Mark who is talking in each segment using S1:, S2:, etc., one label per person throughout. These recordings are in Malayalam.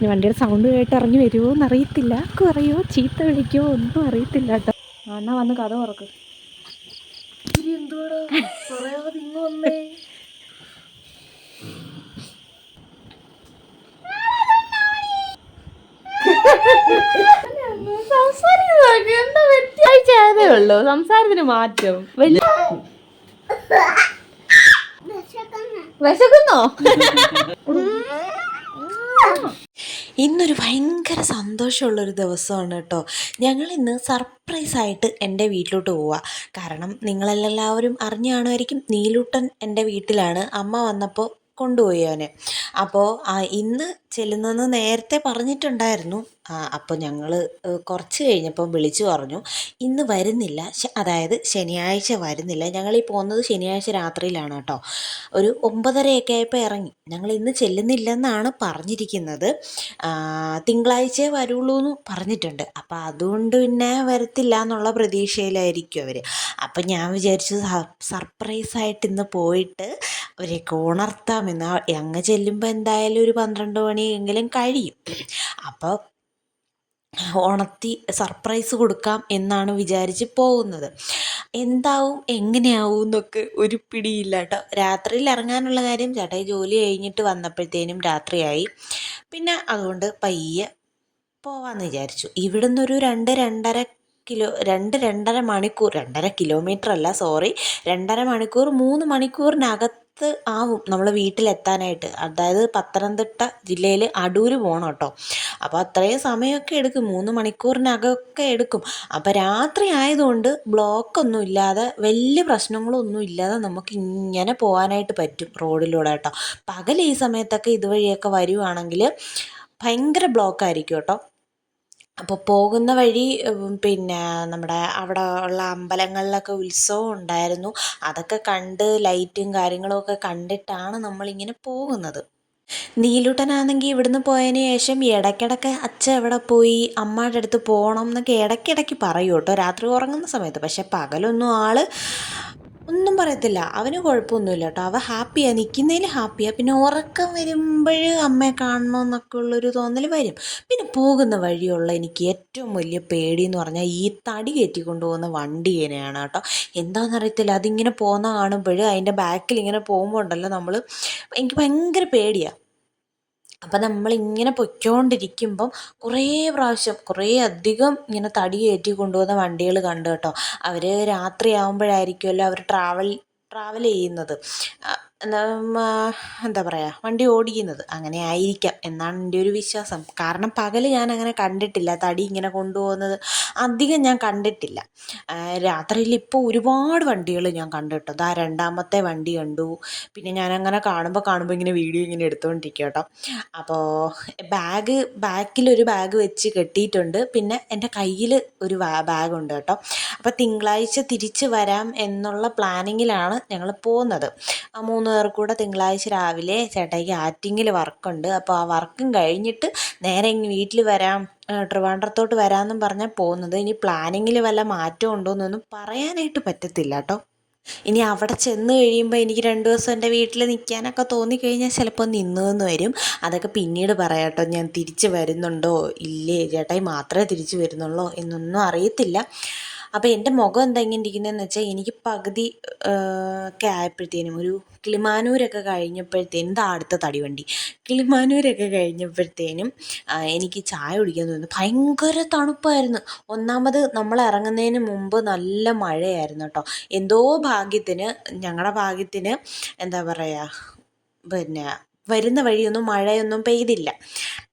S1: ഇനി വണ്ടിയുടെ സൗണ്ട് കേട്ട് ഇറങ്ങി വരുമോ എന്ന് അറിയത്തില്ല കുറയോ ചീത്ത വിളിക്കുമോ ഒന്നും അറിയത്തില്ല കേട്ടോ. അണ്ണ വന്ന് കഥ ഉറക്ക് ഉള്ളൂ സംസാരത്തിന് മാറ്റം വലിയ വിശക്കുന്നോ.
S2: ഇന്നൊരു ഭയങ്കര സന്തോഷമുള്ളൊരു ദിവസമാണ് കേട്ടോ. ഞങ്ങൾ ഇന്ന് സർപ്രൈസ് ആയിട്ട് എന്റെ വീട്ടിലോട്ട് പോവുക കാരണം നിങ്ങളെല്ലാവരും അറിഞ്ഞു കാണുമായിരിക്കും നീലൂട്ടൻ എന്റെ വീട്ടിലാണ്. അമ്മ വന്നപ്പോൾ കൊണ്ടുപോയി അവനെ. അപ്പോൾ ഇന്ന് ചെല്ലുന്നെന്ന് നേരത്തെ പറഞ്ഞിട്ടുണ്ടായിരുന്നു. അപ്പോൾ ഞങ്ങൾ കുറച്ച് കഴിഞ്ഞപ്പോൾ വിളിച്ചു പറഞ്ഞു ഇന്ന് വരുന്നില്ല. അതായത് ശനിയാഴ്ച വരുന്നില്ല. ഞങ്ങൾ ഈ പോകുന്നത് ശനിയാഴ്ച രാത്രിയിലാണ് കേട്ടോ. ഒരു ഒമ്പതരയൊക്കെ ആയപ്പോൾ ഇറങ്ങി. ഞങ്ങൾ ഇന്ന് ചെല്ലുന്നില്ലെന്നാണ് പറഞ്ഞിരിക്കുന്നത്. തിങ്കളാഴ്ച വരുള്ളൂ എന്ന് പറഞ്ഞിട്ടുണ്ട്. അപ്പോൾ അതുകൊണ്ട് പിന്നെ വരത്തില്ല എന്നുള്ള പ്രതീക്ഷയിലായിരിക്കും അവർ അപ്പം ഞാൻ വിചാരിച്ചു സർപ്രൈസായിട്ട് ഇന്ന് പോയിട്ട് അവരെയൊക്കെ ഉണർത്താമെന്ന് അങ്ങ് ചെല്ലുമ്പോൾ എന്തായാലും ഒരു പന്ത്രണ്ട് മണിയെങ്കിലും കഴിയും. അപ്പോൾ ഉണർത്തി സർപ്രൈസ് കൊടുക്കാം എന്നാണ് വിചാരിച്ച് പോകുന്നത്. എന്താവും? എങ്ങനെയാവും എന്നൊക്കെ ഒരു പിടിയില്ല കേട്ടോ. രാത്രിയിൽ ഇറങ്ങാനുള്ള കാര്യം ചേട്ടായി ജോലി കഴിഞ്ഞിട്ട് വന്നപ്പോഴത്തേനും രാത്രിയായി. പിന്നെ അതുകൊണ്ട് പയ്യെ പോവാമെന്ന് വിചാരിച്ചു. ഇവിടുന്ന് ഒരു രണ്ട് രണ്ടര കിലോ രണ്ട് രണ്ടര മണിക്കൂർ രണ്ടര കിലോമീറ്റർ അല്ല സോറി രണ്ടര മണിക്കൂർ മൂന്ന് മണിക്കൂറിനകത്ത് ആവും നമ്മൾ വീട്ടിലെത്താനായിട്ട്. അതായത് പത്തനംതിട്ട ജില്ലയിൽ അടൂർ പോകണം കേട്ടോ അപ്പോൾ അത്രയും സമയമൊക്കെ എടുക്കും. മൂന്ന് മണിക്കൂറിനകമൊക്കെ എടുക്കും. അപ്പോൾ രാത്രി ആയതുകൊണ്ട് ബ്ലോക്കൊന്നും ഇല്ലാതെ വലിയ പ്രശ്നങ്ങളൊന്നും ഇല്ലാതെ നമുക്ക് ഇങ്ങനെ പോകാനായിട്ട് പറ്റും റോഡിലൂടെ കേട്ടോ. പകൽ ഈ സമയത്തൊക്കെ ഇതുവഴിയൊക്കെ വരുവാണെങ്കിൽ ഭയങ്കര ബ്ലോക്കായിരിക്കും കേട്ടോ. അപ്പോൾ പോകുന്ന വഴി പിന്നെ നമ്മുടെ അവിടെ ഉള്ള അമ്പലങ്ങളിലൊക്കെ ഉത്സവം ഉണ്ടായിരുന്നു. അതൊക്കെ കണ്ട് ലൈറ്റും കാര്യങ്ങളും ഒക്കെ കണ്ടിട്ടാണ് നമ്മളിങ്ങനെ പോകുന്നത്. നീലൂട്ടനാണെങ്കിൽ ഇവിടുന്ന് പോയതിന് ശേഷം ഇടയ്ക്കിടയ്ക്ക് അച്ഛൻ എവിടെ പോയി അമ്മയുടെ അടുത്ത് പോകണം എന്നൊക്കെ ഇടയ്ക്കിടയ്ക്ക് പറയൂ കേട്ടോ. രാത്രി ഉറങ്ങുന്ന സമയത്ത്. പക്ഷെ പകലൊന്നും ആൾ ഒന്നും പറയത്തില്ല. അവന് കുഴപ്പമൊന്നുമില്ല കേട്ടോ. അവ ഹാപ്പിയാണ് നിൽക്കുന്നതിൽ ഹാപ്പിയാണ് പിന്നെ ഉറക്കം വരുമ്പോൾ അമ്മയെ കാണണമെന്നൊക്കെ ഉള്ളൊരു തോന്നൽ വരും. പിന്നെ പോകുന്ന വഴിയുള്ള എനിക്ക് ഏറ്റവും വലിയ പേടി എന്ന് പറഞ്ഞാൽ ഈ തടി കയറ്റി കൊണ്ടുപോകുന്ന വണ്ടി തന്നെയാണ് കേട്ടോ. എന്താണെന്നറിയത്തില്ല അതിങ്ങനെ പോകുന്ന കാണുമ്പോൾ അതിന്റെ ബാക്കിൽ ഇങ്ങനെ പോകുമ്പോൾ ഉണ്ടല്ലോ നമ്മൾ എനിക്ക് ഭയങ്കര പേടിയാണ് അപ്പം നമ്മളിങ്ങനെ പൊയ്ക്കോണ്ടിരിക്കുമ്പം കുറേ പ്രാവശ്യം കുറേ അധികം ഇങ്ങനെ തടി കയറ്റി കൊണ്ടുപോകുന്ന വണ്ടികൾ കണ്ടു കേട്ടോ. അവർ രാത്രിയാകുമ്പോഴായിരിക്കുമല്ലോ അവർ ട്രാവൽ ട്രാവൽ ചെയ്യുന്നത്. എന്താ എന്താ പറയുക വണ്ടി ഓടിക്കുന്നത്. അങ്ങനെ ആയിരിക്കാം. എന്നാണ് എന്റെ ഒരു വിശ്വാസം. കാരണം പകൽ ഞാൻ അങ്ങനെ കണ്ടിട്ടില്ല. തടി ഇങ്ങനെ കൊണ്ടുപോകുന്നത് അധികം ഞാൻ കണ്ടിട്ടില്ല. രാത്രിയിൽ ഇപ്പോൾ ഒരുപാട് വണ്ടികൾ ഞാൻ കണ്ടു കേട്ടോ ദാ രണ്ടാമത്തെ വണ്ടി കണ്ടു. പിന്നെ ഞാൻ കാണുമ്പോൾ കാണുമ്പോൾ ഇങ്ങനെ വീഡിയോ ഇങ്ങനെ എടുത്തുകൊണ്ടിരിക്കുക കേട്ടോ. അപ്പോൾ ബാഗ് ബാക്കിലൊരു ബാഗ് വെച്ച് കെട്ടിയിട്ടുണ്ട്. പിന്നെ എന്റെ കയ്യിൽ ഒരു ബാഗുണ്ട് കേട്ടോ. അപ്പോൾ തിങ്കളാഴ്ച തിരിച്ച് വരാം എന്നുള്ള പ്ലാനിങ്ങിലാണ് ഞങ്ങൾ പോകുന്നത്. ആ മൂന്ന് പേർ കൂടെ തിങ്കളാഴ്ച രാവിലെ ചേട്ടായിക്ക് ആറ്റിങ്ങിൽ വർക്കുണ്ട്. അപ്പോൾ ആ വർക്കും കഴിഞ്ഞിട്ട് നേരെ ഇങ്ങ് വീട്ടിൽ വരാം ട്രിവാൻഡ്രത്തോട്ട് വരാമെന്നും പറഞ്ഞാൽ പോകുന്നത്. ഇനി പ്ലാനിങ്ങിൽ വല്ല മാറ്റം ഉണ്ടോ എന്നൊന്നും പറയാനായിട്ട് പറ്റത്തില്ല കേട്ടോ. ഇനി അവിടെ ചെന്ന് കഴിയുമ്പോൾ എനിക്ക് രണ്ട് ദിവസം എന്റെ വീട്ടിൽ നിൽക്കാനൊക്കെ തോന്നിക്കഴിഞ്ഞാൽ ചിലപ്പോൾ നിന്നെന്ന് വരും. അതൊക്കെ പിന്നീട് പറയാട്ടോ ഞാൻ തിരിച്ച് വരുന്നുണ്ടോ? ഇല്ലേ ചേട്ടായി മാത്രമേ തിരിച്ച് വരുന്നുള്ളോ എന്നൊന്നും അറിയത്തില്ല. അപ്പോൾ എന്റെ മുഖം എന്താ ഇങ്ങനെ ഇരിക്കുന്നതെന്ന് വെച്ചാൽ എനിക്ക് പകുതി ഒക്കെ ആയപ്പോഴത്തേനും ഒരു കിളിമാനൂരൊക്കെ കഴിഞ്ഞപ്പോഴത്തേനും ഇതാ അടുത്ത തടിവണ്ടി. കിളിമാനൂരൊക്കെ കഴിഞ്ഞപ്പോഴത്തേനും എനിക്ക് ചായ കുടിക്കാൻ തോന്നുന്നു. ഭയങ്കര തണുപ്പായിരുന്നു. ഒന്നാമത് നമ്മൾ ഇറങ്ങുന്നതിന് മുമ്പ് നല്ല മഴയായിരുന്നു കേട്ടോ. എന്തോ ഭാഗ്യത്തിന് ഞങ്ങളുടെ ഭാഗ്യത്തിന് എന്താ പറയുക പിന്നെ വരുന്ന വഴിയൊന്നും മഴയൊന്നും പെയ്തില്ല.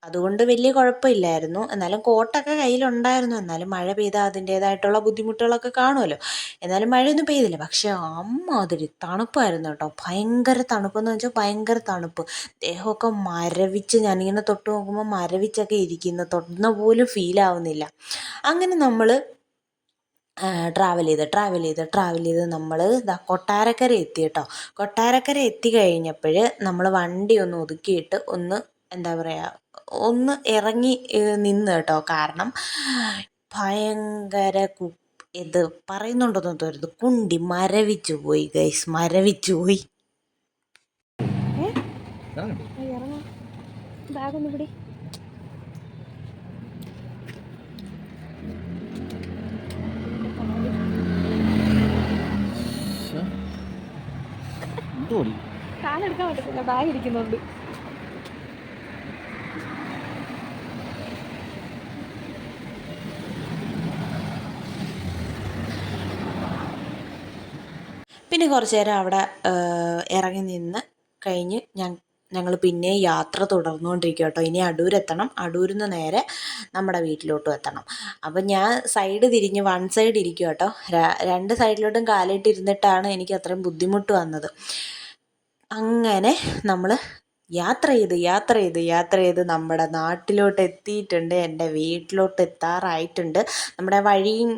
S2: അതുകൊണ്ട് വലിയ കുഴപ്പമില്ലായിരുന്നു. എന്നാലും കോട്ടൊക്കെ കയ്യിലുണ്ടായിരുന്നു. എന്നാലും മഴ പെയ്താൽ അതിന്റേതായിട്ടുള്ള ബുദ്ധിമുട്ടുകളൊക്കെ കാണുമല്ലോ. എന്നാലും മഴയൊന്നും പെയ്തില്ല. പക്ഷേ അമ്മാതിരി തണുപ്പായിരുന്നു കേട്ടോ. ഭയങ്കര തണുപ്പെന്ന് വെച്ചാൽ ഭയങ്കര തണുപ്പ്. ദേഹമൊക്കെ മരവിച്ച് ഞാനിങ്ങനെ തൊട്ട് നോക്കുമ്പോൾ മരവിച്ചൊക്കെ ഇരിക്കുന്നു. തൊടുന്ന പോലും ഫീൽ ആവുന്നില്ല. അങ്ങനെ നമ്മൾ ട്രാവൽ ചെയ്ത് ട്രാവൽ ചെയ്ത് ട്രാവൽ ചെയ്ത് നമ്മൾ ഇതാ കൊട്ടാരക്കര എത്തി കേട്ടോ. കൊട്ടാരക്കര എത്തി കഴിഞ്ഞപ്പോൾ നമ്മൾ വണ്ടി ഒന്ന് ഒതുക്കിയിട്ട് ഒന്ന് എന്താ പറയുക ഒന്ന് ഇറങ്ങി നിന്ന് കേട്ടോ. കാരണം ഭയങ്കര കു ഇത് പറയുന്നുണ്ടോന്ന് തോന്നുന്നു കുണ്ടി മരവിച്ചു പോയി ഗൈസ് മരവിച്ചു പോയി.
S1: ഇറങ്ങാം. ബാഗൊന്നും പിടി. പറ്റത്തില്ല. ബാഗ് ഇരിക്കുന്നുണ്ട്.
S2: പിന്നെ കുറച്ച് നേരം അവിടെ ഇറങ്ങി നിന്ന് കഴിഞ്ഞ് ഞാൻ ഞങ്ങൾ പിന്നെ യാത്ര തുടർന്നുകൊണ്ടിരിക്കുക കേട്ടോ ഇനി അടൂരെത്തണം. അടൂരിൽ നിന്ന് നേരെ നമ്മുടെ വീട്ടിലോട്ടും എത്തണം. അപ്പം ഞാൻ സൈഡ് തിരിഞ്ഞ് വൺ സൈഡ് ഇരിക്കുക കേട്ടോ രണ്ട് സൈഡിലോട്ടും കാലിട്ടിരുന്നിട്ടാണ് എനിക്ക് അത്രയും ബുദ്ധിമുട്ട് വന്നത്. അങ്ങനെ നമ്മൾ യാത്ര ചെയ്ത് യാത്ര ചെയ്ത് യാത്ര ചെയ്ത് നമ്മുടെ നാട്ടിലോട്ട് എത്തിയിട്ടുണ്ട് എന്റെ വീട്ടിലോട്ട് എത്താറായിട്ടുണ്ട് നമ്മുടെ വഴിയും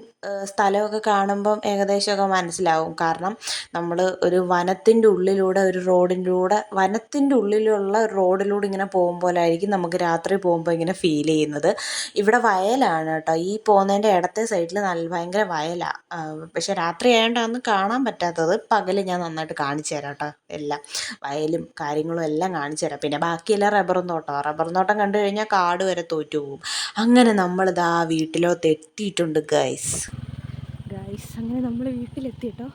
S2: സ്ഥലമൊക്കെ കാണുമ്പം ഏകദേശമൊക്കെ മനസ്സിലാവും. കാരണം നമ്മൾ ഒരു വനത്തിന്റെ ഉള്ളിലൂടെ ഒരു റോഡിലൂടെ വനത്തിന്റെ ഉള്ളിലുള്ള റോഡിലൂടെ ഇങ്ങനെ പോകും പോലെ ആയിരിക്കും നമുക്ക് രാത്രി പോകുമ്പോൾ ഇങ്ങനെ ഫീൽ ചെയ്യുന്നത്. ഇവിടെ വയലാണ് കേട്ടോ. ഈ പോകുന്നതിന്റെ ഇടത്തെ സൈഡിൽ നല്ല ഭയങ്കര വയലാണ് പക്ഷെ രാത്രി ആയതുകൊണ്ടാണ് കാണാൻ പറ്റാത്തത്. പകൽ ഞാൻ നന്നായിട്ട് കാണിച്ചു തരാം കേട്ടോ എല്ലാം. വയലും കാര്യങ്ങളും എല്ലാം കാണിച്ചു തരാം. പിന്നെ ബാക്കിയെല്ലാം റബ്ബറും തോട്ടം. റബ്ബറും തോട്ടം കണ്ടു കഴിഞ്ഞാൽ കാട് വരെ തോറ്റു പോകും അങ്ങനെ നമ്മളിതാ വീട്ടിലോട്ട് എത്തിയിട്ടുണ്ട് ഗൈസ്
S1: ഗൈസ് അങ്ങനെ നമ്മൾ വീട്ടിലെത്തി കേട്ടോ.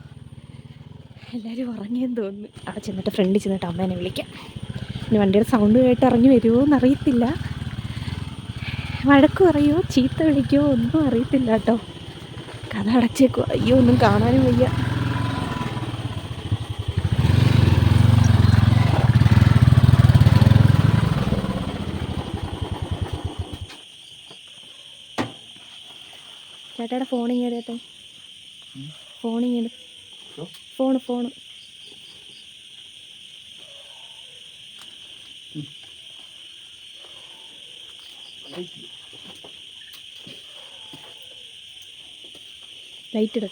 S1: എല്ലാവരും ഉറങ്ങിയെന്ന് തോന്നുന്നു. അവിടെ ചെന്നിട്ട് ഫ്രണ്ടിൽ ചെന്നിട്ട് അമ്മേനെ വിളിക്കാം. പിന്നെ വണ്ടിയുടെ സൗണ്ട് കേട്ട് ഇറങ്ങി വരുമോ എന്നറിയത്തില്ല വഴക്ക് പറയുമോ ചീത്ത വിളിക്കുമോ ഒന്നും അറിയത്തില്ല കേട്ടോ. കഥ അടച്ചേക്കോ. അയ്യോ ഒന്നും കാണാനും വയ്യ. ചേട്ടയുടെ ഫോണിങ് ഏതേട്ടെ ഫോണ് ഫോണ് ലൈറ്റ് ഇട്.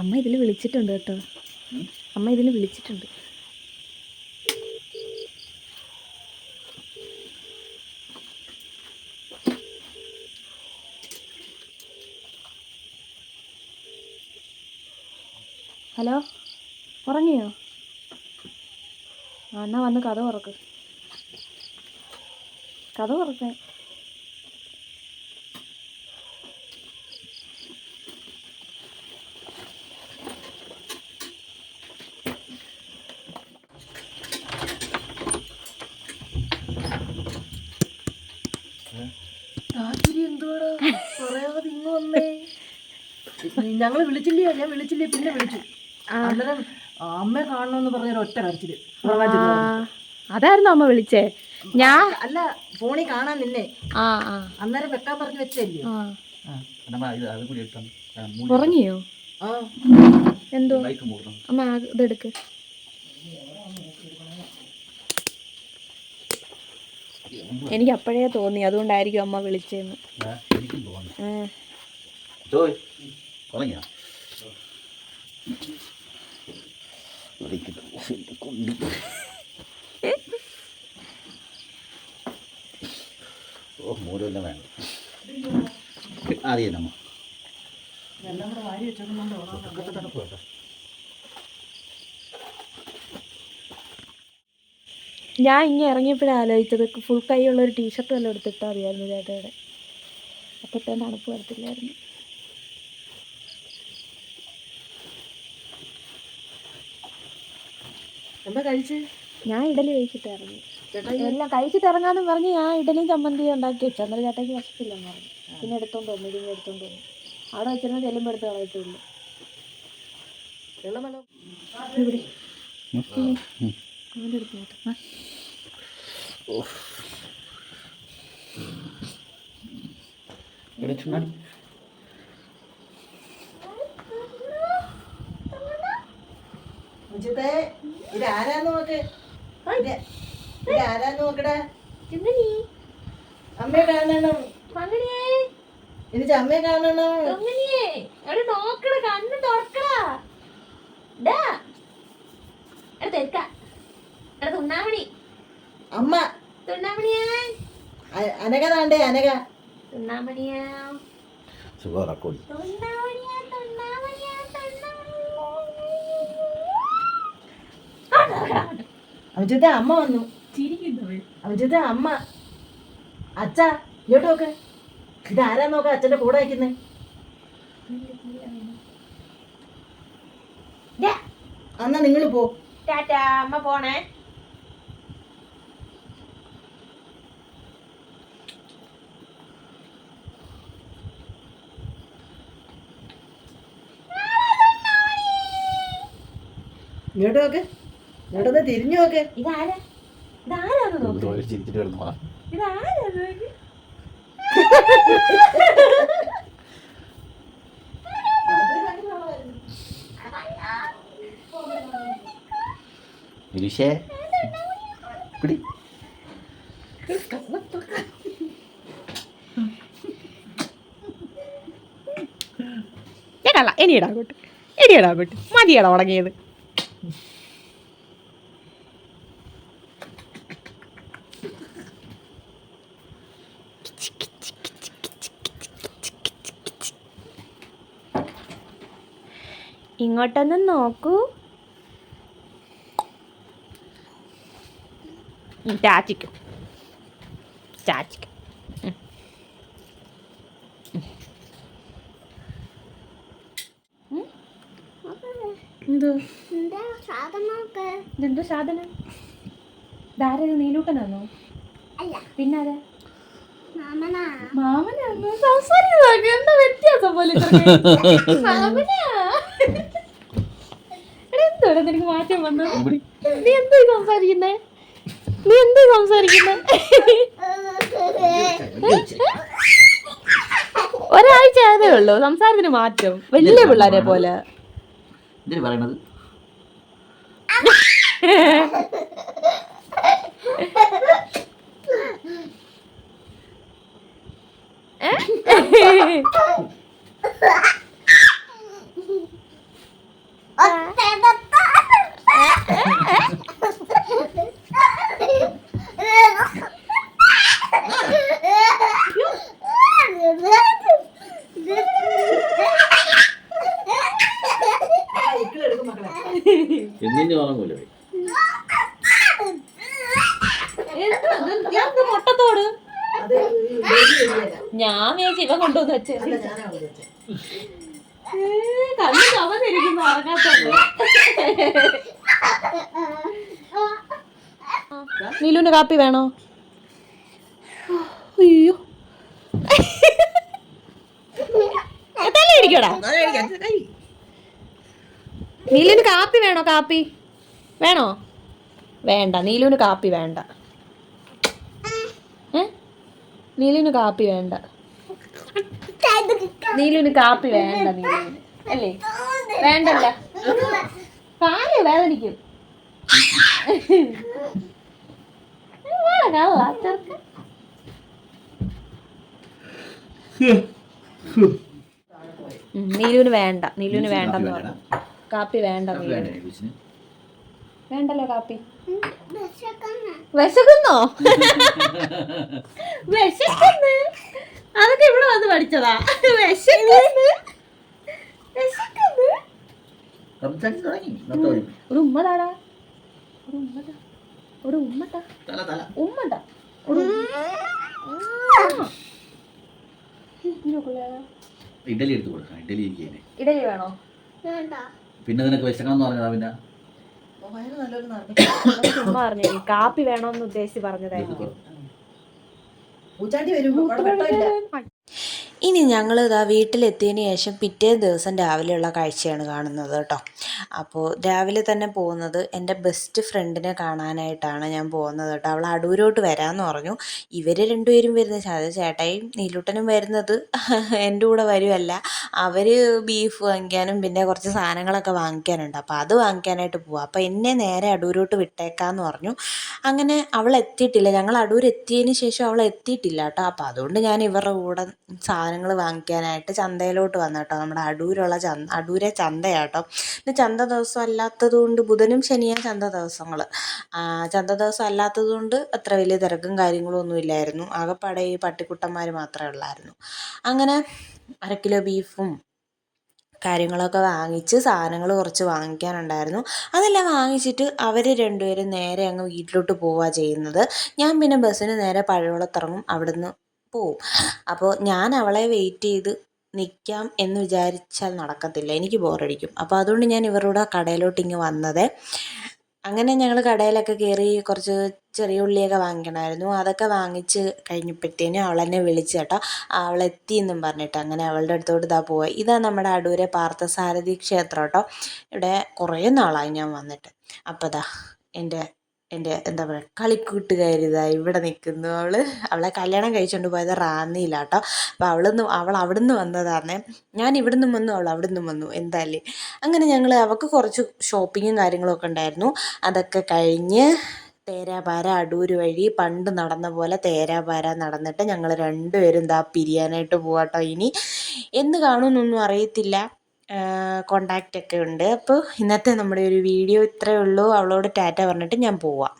S1: അമ്മ ഇതിൽ വിളിച്ചിട്ടുണ്ട് കേട്ടോ. അമ്മ ഇതിൽ വിളിച്ചിട്ടുണ്ട്. ഹലോ? ഉറങ്ങിയോ? ആ എന്നാ വന്ന് കഥ ഉറക്ക്. കഥ തുറക്കാൻ
S3: ഞങ്ങൾ വിളിച്ചില്ലയോ? ഞാൻ വിളിച്ചില്ലേ? പിന്നെ വിളിച്ചു. അമ്മ അമ്മയെ കാണണമെന്ന് പറഞ്ഞ ഒറ്റ
S1: കരച്ചിൽ അതായിരുന്നു അമ്മ വിളിച്ചേ. ഞാൻ
S3: അല്ല ഫോണിൽ കാണാൻ നിന്നെ. അന്നേരം വെക്കാൻ പറഞ്ഞു വെച്ചല്ലേ
S1: ഉറങ്ങിയോ? എന്തോ? അമ്മ ഇതെടുക്ക് എനിക്ക് അപ്പോഴേ തോന്നി അതുകൊണ്ടായിരിക്കും അമ്മ വിളിച്ചെന്ന്.
S4: എനിക്കും തോന്നി. കൊണ്ടി ഓ മൂലമെല്ലാം വേണം. ആദ്യം നമ്മ
S1: ഞാൻ ഇങ്ങനെ ഇറങ്ങിയപ്പോഴാണ് ആലോചിച്ചത്. ഫുൾ കൈയുള്ള ഒരു ടീഷർട്ട് വല്ലതും എടുത്തിട്ടാ മതിയായിരുന്നു ചേട്ടയുടെ. അപ്പോഴത്തെ തണുപ്പ് വരത്തില്ലായിരുന്നു.
S3: എന്താ കഴിച്ച്?
S1: ഞാൻ ഇഡലി കഴിച്ചിട്ട് ഇറങ്ങി. എല്ലാം കഴിച്ചിട്ട് ഇറങ്ങാന്ന് പറഞ്ഞ് ഞാൻ ഇഡലിയും ചമ്മന്തി ഉണ്ടാക്കി വെച്ചു. അന്നേരം ചേട്ടയ്ക്ക് വിശപ്പില്ലെന്ന് പറഞ്ഞു. പിന്നെ എടുത്തോണ്ട് വന്നു ഇതിന് എടുത്തോണ്ട് വന്നു. അവിടെ വെച്ചിരുന്ന ചെല്ലുമ്പോൾ എടുത്ത് കളയത്തുള്ളൂ. ഇവിടെ. അവന്റെ അടുത്ത്
S3: അഞ്ചത്തെ ഇത് ആരാന്ന് നോക്ക് ഇത് ആരാന്ന് നോക്കടാ? അമ്മയെ കാണണം. എനിക്ക് അമ്മയെ കാണണം.
S1: നോക്കട കണ്ണ് തുറക്കടാ. ഡാ. എടാ തെക്ക തുണ്ണാമണി.
S3: അമ്മ.
S1: തുണ്ണാമണിയാ.
S3: അനക താണ്ടേ അനക
S1: തുണ്ണാമണിയാ. തുണ്ണാമണിയാ.
S3: അഞ്ചത്തെ അമ്മ വന്നു. അഞ്ചത്തെ അമ്മ. അച്ഛാ ഇങ്ങോട്ട് നോക്ക്. ഇതാരാ നോക്ക അച്ഛന്റെ കൂടെ വയ്ക്കുന്നേ എന്നാ നിങ്ങൾ പോ.
S1: ടാറ്റാ അമ്മ പോണേ.
S3: ഇങ്ങോട്ട് നോക്ക്. ഇങ്ങോട്ടൊന്ന് തിരിഞ്ഞു നോക്ക്.
S1: ഇതാരാ? ഇതാരാന്ന് നോക്ക്? ഇതാരാന്ന് നോക്ക്?
S4: നിരീഷേ പിടി.
S1: എടാ ഇനി ഇടാ അങ്ങോട്ട്. ഇനി ഇടാ അങ്ങോട്ട്. മതിയടാ ഉടങ്ങിയത് ഇങ്ങോട്ടൊന്ന് നോക്കൂ. ചാച്ചിക്കും ചാച്ചിക്കും എന്തോ സാധനം ധാരാളം നീലൂട്ടനാണോ പിന്നാരെ? മാമനാണോ സംസാരിക്കുന്നതൊക്കെ എന്താ വ്യത്യാസം പോലെ? മാമനാ? എടാ, എന്തോടാ നിനക്ക് മാറ്റം വന്നത്?
S4: പിടി
S1: നീ എന്ത് സംസാരിക്കുന്നേ? നീ എന്ത് സംസാരിക്കുന്നേ? ഒരാഴ്ച ആയതേ ഉള്ളൂ. സംസാരത്തിന് മാറ്റം. വലിയ പിള്ളേരെ പോലെ.
S4: പറയണത്?
S3: എഴുതിയതാ.
S1: ഞാൻ വിചാരിച്ചു ഇവ കൊണ്ടുവന്ന് വെച്ചേ. ചവന്നിരിക്കുന്നു നീലുവിന് കാപ്പി വേണോ? അയ്യോ. ഇരിക്കടാ? നീലുവിന് കാപ്പി വേണോ കാപ്പി? വേണോ? വേണ്ട നീലുവിന് കാപ്പി വേണ്ട. നീലുവിന് കാപ്പി വേണ്ട. നീലിന് കാപ്പി വേണ്ട നീലിന് അല്ലേ? വേണ്ടല്ല. കാൽ വേദനിക്കും നീലുവിന് വേണ്ട നീലുവിന് വേണ്ടെന്ന് പറഞ്ഞു. കാപ്പി വേണ്ട നീലുവിന്. വേണ്ടല്ലോ കാപ്പി. വിശക്കുന്നോ. വിശക്കുന്നു? അതൊക്കെ ഇവിടെ വന്ന് പഠിച്ചതാ. വിശക്കുന്നു? വിശക്കുന്നു.
S4: സംസാരിച്ച് തുടങ്ങി. നിർത്തോളി.
S1: ഒരു ഉമ്മതാടാ. ഒരു ഉമ്മതാ. ഒരു ഉമ്മതാ.
S4: തല തല.
S1: ഉമ്മതാ.
S4: ഇഡലി എടുത്തു കൊടുക്കാം ഇഡലി
S1: ഇഡലി വേണോ?
S4: പിന്നെ നിനക്ക് വിശക്കണം എന്ന് പറഞ്ഞതാ പിന്നെ?
S1: ചുമ്മാ പറഞ്ഞു കാപ്പി വേണോന്ന് ഉദ്ദേശിച്ച് പറഞ്ഞതായിരിക്കും.
S3: പൂച്ചാണ്ടി വരും
S2: ഇനി ഞങ്ങൾ ഇതാ വീട്ടിലെത്തിയതിന് ശേഷം പിറ്റേ ദിവസം രാവിലെയുള്ള കാഴ്ചയാണ് കാണുന്നത് കേട്ടോ. അപ്പോൾ രാവിലെ തന്നെ പോകുന്നത് എന്റെ ബെസ്റ്റ് ഫ്രണ്ടിനെ കാണാനായിട്ടാണ് ഞാൻ പോകുന്നത് കേട്ടോ. അവൾ അടൂരോട്ട് വരാമെന്ന് പറഞ്ഞു. ഇവർ രണ്ടുപേരും വരുന്ന അത് ചേട്ടായും നീലൂട്ടനും വരുന്നത് എന്റെ കൂടെ വരുമല്ല അവർ ബീഫ് വാങ്ങിക്കാനും പിന്നെ കുറച്ച് സാധനങ്ങളൊക്കെ വാങ്ങിക്കാനുണ്ട്. അപ്പോൾ അത് വാങ്ങിക്കാനായിട്ട് പോവാം. അപ്പോൾ എന്നെ നേരെ അടൂരോട്ട് വിട്ടേക്കാന്ന് പറഞ്ഞു. അങ്ങനെ അവൾ എത്തിയിട്ടില്ല. ഞങ്ങൾ അടൂർ എത്തിയതിന് ശേഷം അവൾ എത്തിയിട്ടില്ല കേട്ടോ. അപ്പോൾ അതുകൊണ്ട് ഞാൻ ഇവരുടെ കൂടെ സാധനങ്ങൾ വാങ്ങിക്കാനായിട്ട് ചന്തയിലോട്ട് വന്നു കേട്ടോ. നമ്മുടെ അടൂരുള്ള ചന്ത അടൂരെ ചന്തയാട്ടോ. പിന്നെ ചന്ത ദിവസം അല്ലാത്തത് കൊണ്ട് ബുധനും ശനിയും ചന്ത ദിവസങ്ങൾ ചന്ത ദിവസം അല്ലാത്തത് കൊണ്ട് അത്ര വലിയ തിരക്കും കാര്യങ്ങളും ഒന്നും ഇല്ലായിരുന്നു. ആകെപ്പാടെ ഈ പട്ടിക്കുട്ടന്മാർ മാത്രമേ ഉള്ളായിരുന്നു. അങ്ങനെ അര കിലോ ബീഫും കാര്യങ്ങളൊക്കെ വാങ്ങിച്ച് സാധനങ്ങൾ കുറച്ച് വാങ്ങിക്കാനുണ്ടായിരുന്നു. അതെല്ലാം വാങ്ങിച്ചിട്ട് അവർ രണ്ടുപേരും നേരെ അങ്ങ് വീട്ടിലോട്ട് പോവുക ചെയ്യുന്നത്. ഞാൻ പിന്നെ ബസ്സിന് നേരെ പഴവളത്തിറങ്ങും. അവിടുന്ന് പോവും. അപ്പോൾ ഞാൻ അവളെ വെയിറ്റ് ചെയ്ത് നിൽക്കാം എന്ന് വിചാരിച്ചാൽ നടക്കത്തില്ല. എനിക്ക് ബോറടിക്കും. അപ്പോൾ അതുകൊണ്ട് ഞാൻ ഇവരുടെ കൂടെ കടയിലോട്ട് ഇങ്ങ് വന്നത്. അങ്ങനെ ഞങ്ങൾ കടയിലൊക്കെ കയറി കുറച്ച് ചെറിയ ഉള്ളിയൊക്കെ വാങ്ങിക്കണമായിരുന്നു. അതൊക്കെ വാങ്ങിച്ച് കഴിഞ്ഞപ്പോഴത്തേനും അവളെന്നെ വിളിച്ചു കേട്ടോ. അവളെത്തി എന്നും പറഞ്ഞിട്ട് അങ്ങനെ അവളുടെ അടുത്തോട്ട് ഇതാ പോവുക ഇതാ നമ്മുടെ അടൂരെ പാർത്ഥസാരഥി ക്ഷേത്രം കേട്ടോ. ഇവിടെ കുറേ നാളായി ഞാൻ വന്നിട്ട്. അപ്പോൾ ദാ എന്റെ എന്റെ എന്താ പറയുക കളിക്കൂട്ടുകാരിതാ ഇവിടെ നിൽക്കുന്നു അവൾ അവളെ കല്യാണം കഴിച്ചുകൊണ്ട് പോയത് റാന്നിയിലാട്ടോ അപ്പോൾ അവളിന്ന് അവൾ അവിടുന്ന് വന്നതാണേ ഞാൻ ഇവിടുന്ന് വന്നു അവൾ അവിടുന്ന് വന്നു. എന്തായാലും. അങ്ങനെ ഞങ്ങൾ അവൾക്ക് കുറച്ച് ഷോപ്പിങ്ങും കാര്യങ്ങളൊക്കെ ഉണ്ടായിരുന്നു. അതൊക്കെ കഴിഞ്ഞ് തേരാപാര അടൂര് വഴി പണ്ട് നടന്ന പോലെ തേരാപാര നടന്നിട്ട് ഞങ്ങൾ രണ്ടുപേരും എന്താ പിരിയാനായിട്ട് പോവാട്ടോ ഇനി. എന്ന് കാണുമെന്നൊന്നും അറിയത്തില്ല. കോണ്ടാക്റ്റ് ഒക്കെ ഉണ്ട്. അപ്പോൾ ഇന്നത്തെ നമ്മുടെ ഒരു വീഡിയോ ഇത്രയേ ഉള്ളൂ. അവളോട് ടാറ്റ പറഞ്ഞിട്ട് ഞാൻ പോവാം.